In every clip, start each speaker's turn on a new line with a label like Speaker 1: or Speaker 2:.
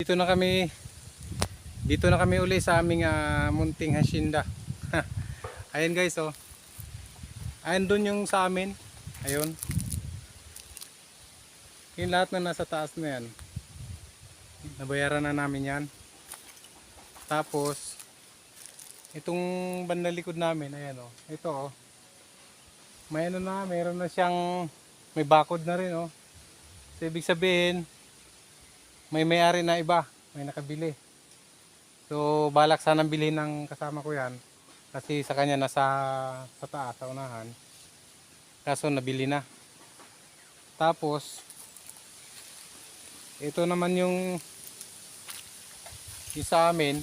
Speaker 1: Dito na kami dito na kami uli sa aming ah, munting hacienda. Ayun guys oh. Ayun doon yung sa amin. Ayun. Yung lahat na nasa taas na yan. Nabayaran na namin yan. Tapos itong bandang likod namin, ayan oh. Ito oh. May ano na, mayroon na siyang may bakod na rin oh. So, ibig sabihin, may may-ari na iba, may nakabili. So, balak sanang bilhin ng kasama ko yan. Kasi sa kanya nasa sa taas, sa unahan. Kaso nabili na. Tapos, ito naman yung yung sa amin.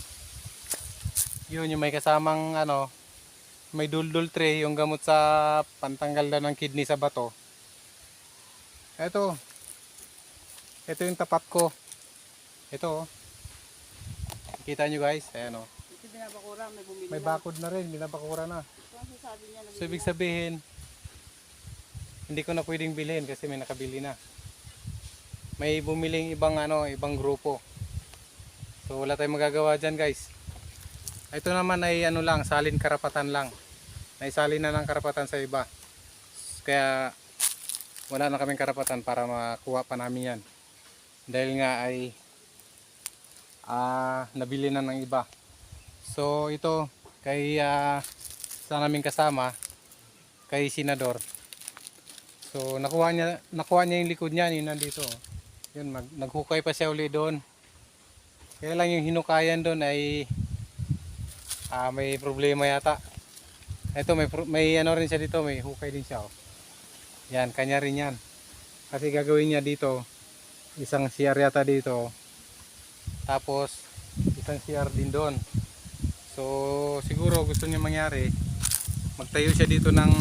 Speaker 1: Yun, yung may kasamang ano, may duldul tray, yung gamot sa pantanggal daw ng kidney sa bato. Ito, ito yung tapat ko. Ito oh. Kita nyo guys, ayan oh.
Speaker 2: Ito binabakura, may bumili
Speaker 1: May bakod na rin, binabakura na.
Speaker 2: Ito ang sasabi niya.
Speaker 1: So ibig sabihin, hindi ko na pwedeng bilhin kasi may nakabili na. May bumiling ibang ano, ibang grupo. So wala tayong magagawa dyan guys. Ito naman ay ano lang, salin karapatan lang. Naisalin na ng karapatan sa iba. Kaya wala na kaming karapatan para makuha pa namin yan. Dahil nga ay ah, nabili na ng iba. So ito kay ah, sa naming kasama kay senador. So nakuha niya nakuha niya yung likod niya, yun nandito. Yun mag, naghukay pa siya uli doon. Kaya lang yung hinukayan doon ay ah, may problema yata. Ito may may ano rin siya dito, may hukay din siya. Oh. Yan, kanya rin yan. Kasi gagawin niya dito isang CR yata dito. Tapos isang CR din doon. So siguro gusto niya mangyari magtayo siya dito ng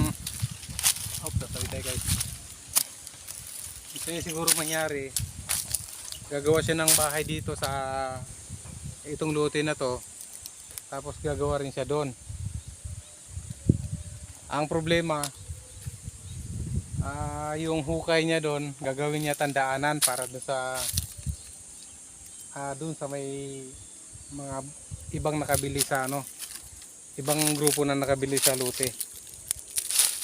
Speaker 1: oh, tatawid tayo guys. Gusto niya siguro mangyari gagawa siya ng bahay dito sa itong lote na to tapos gagawa rin siya doon. Ang problema ah yung hukay niya doon gagawin niya tandaanan para doon sa ah doon sa may mga ibang nakabili sa ano ibang grupo na nakabili sa lote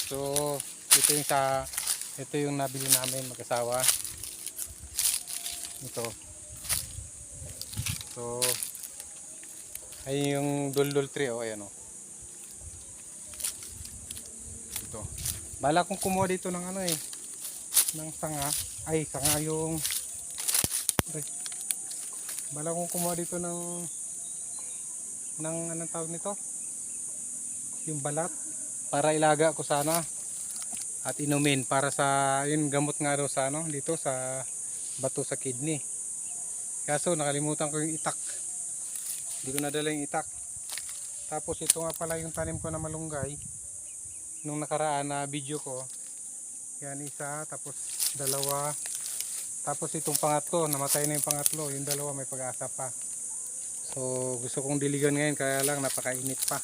Speaker 1: so ito yung sa ito yung nabili namin mag-asawa. Ito. So ay yung duldul tree oh ayan oh. Ito. Bala kong kumuha dito ng ano eh ng sanga. Ay sanga yung. Bala kong kumuha dito ng ng anong tawag nito? Yung balat para ilaga ko sana at inumin para sa yun gamot nga daw sa ano dito sa bato sa kidney. Kaso nakalimutan ko yung itak. Hindi ko nadala yung itak. Tapos ito nga pala yung tanim ko na malunggay. Nung nakaraan na video ko yan isa tapos dalawa tapos itong pangatlo namatay na yung pangatlo yung dalawa may pag-asa pa. So gusto kong diligan ngayon kaya lang napakainit pa.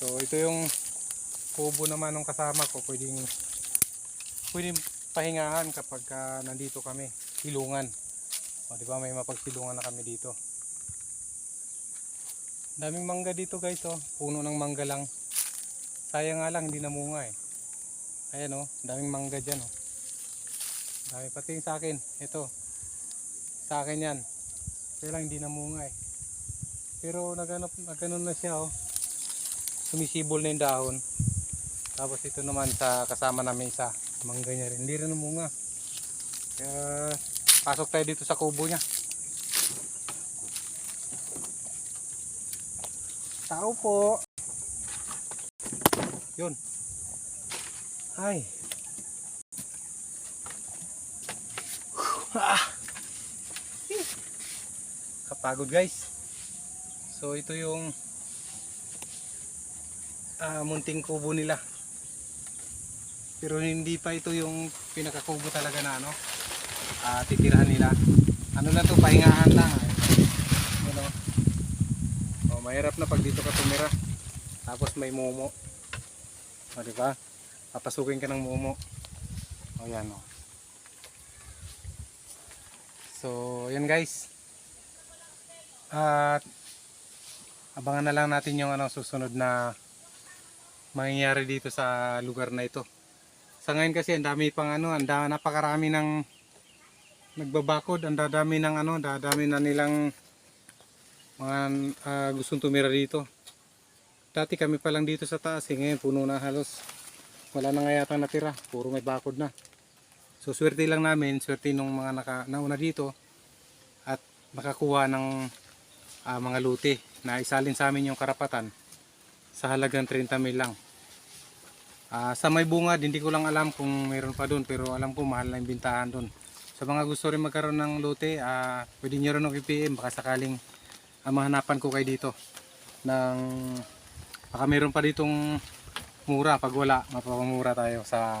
Speaker 1: So ito yung kubo naman ng kasama ko pwedeng pwedeng pahingahan kapag ah, nandito kami silungan. O di may mapagsilungan na kami dito. Daming mangga dito guys oh. Puno ng mangga lang. Sayang nga lang hindi namunga eh ayan oh. Daming mangga dyan oh. Dami pati sa akin. Ito. Sa akin yan. Kaya lang hindi namunga eh. Pero nagano nagano na siya oh. Sumisibol na yung dahon. Tapos ito naman sa kasama namin isa. Mangga niya rin. Hindi rin namunga. Kaya pasok tayo dito sa kubo niya. Tao po. Yun ay. Ah. kapagod guys. So ito yung ah, munting kubo nila. Pero hindi pa ito yung pinakakubo talaga na ano ah, titirahan nila. Ano lang to pahingahan lang ano? Oh, mahirap na pag dito ka tumira. Tapos may momo o di ba papasukin ka ng momo o yan o So, yun guys. At abangan na lang natin yung ano susunod na mangyayari dito sa lugar na ito. Sa ngayon kasi ang dami pang ano, ang napakarami ng nagbabakod, ang dadami ng ano, dadami na nilang mga ah, gustong tumira dito. Dati kami pa lang dito sa taas, eh, ngayon puno na halos. Wala na nga yata natira, puro may bakod na. So swerte lang namin, swerte nung mga naka, nauna dito at nakakuha ng ah, mga luti na isalin sa amin yung karapatan sa halagang 30 mil lang. Ah, sa may bungad, hindi ko lang alam kung mayroon pa doon pero alam ko mahal na yung bintahan doon. Sa mga gusto rin magkaroon ng lote, ah, pwede nyo rin i-PM baka sakaling ah, mahanapan ko kayo dito ng baka mayroon pa ditong mura pag wala mapapamura tayo sa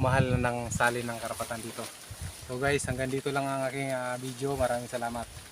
Speaker 1: mahal ng salin ng karapatan dito. So guys, hanggang dito lang ang aking ah, video. Maraming salamat.